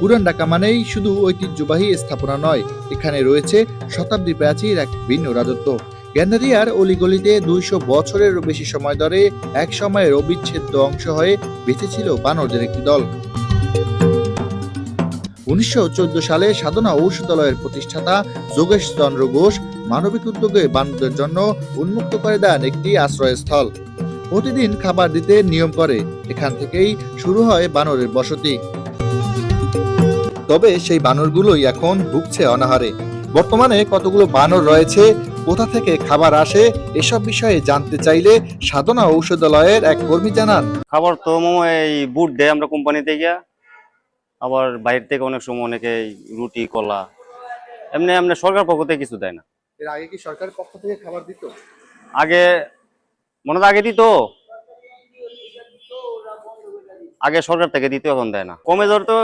পুরান ঢাকা মানেই শুধু ঐতিহ্যবাহী স্থাপনা নয়, এখানে রয়েছে শতাব্দী প্রাচীর এক ভিন্ন রাজত্ব। গ্যান্ডারিয়ার অলিগলিতে দুইশো বছরেরও বেশি সময় ধরে এক সময়ের অবিচ্ছেদ্য অংশ হয়ে বেঁচেছিল বানরদের একটি দল। উনিশশো সালে সাধনা ঔষধালয়ের প্রতিষ্ঠাতা যোগেশ চন্দ্র ঘোষ মানবিক উদ্যোগে বানরদের জন্য উন্মুক্ত করে দেন একটি আশ্রয়স্থল। প্রতিদিন খাবার দিতে নিয়ম করে, এখান থেকেই শুরু হয় বানরের বসতি। তবে সেই বানরগুলোই এখন ভুগছে অনাহারে। বর্তমানে কতগুলো বানর রয়েছে কোথা থেকে খাবার আসে এসব বিষয়ে জানতে চাইলে সাধনা ঔষধালয়ের এক কর্মী জানান। খাবার তো এই বুট দেয় আমরা কোম্পানিতে থেকে। আবার বাইরে থেকে অনেক সময় অনেকে এই রুটি কলা এমনি এমনি সরকার পক্ষ থেকে কিছু দেয় না। এর আগে কি সরকারের পক্ষ থেকে খাবার দিত? আগে মনে তো আগে দিত। আগে সরকার থেকে দিতে এখন দেয় না। কমে যাওয়ার তো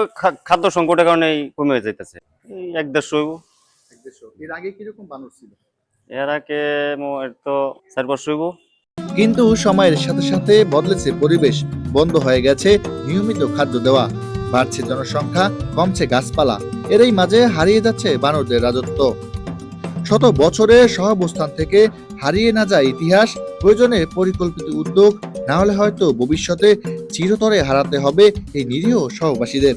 খাদ্য সংকটের কারণে কমে যাইতেছে। এই এক দেড়শো হইব। এর আগে কীরকম বানর ছিল? এর আগে তো চার হইব। কিন্তু সময়ের সাথে সাথে বদলেছে পরিবেশ বন্ধ হয়ে গেছে নিয়মিত খাদ্য দেওয়া। বাড়ছে জনসংখ্যা কমছে গাছপালা। এরই মাঝে হারিয়ে যাচ্ছে বানরদের রাজত্ব। শত বছরের সহাবস্থান থেকে হারিয়ে না যায় ইতিহাস প্রয়োজনে পরিকল্পিত উদ্যোগ না হলে হয়তো ভবিষ্যতে চিরতরে হারাতে হবে এই নিরীহ সহবাসীদের।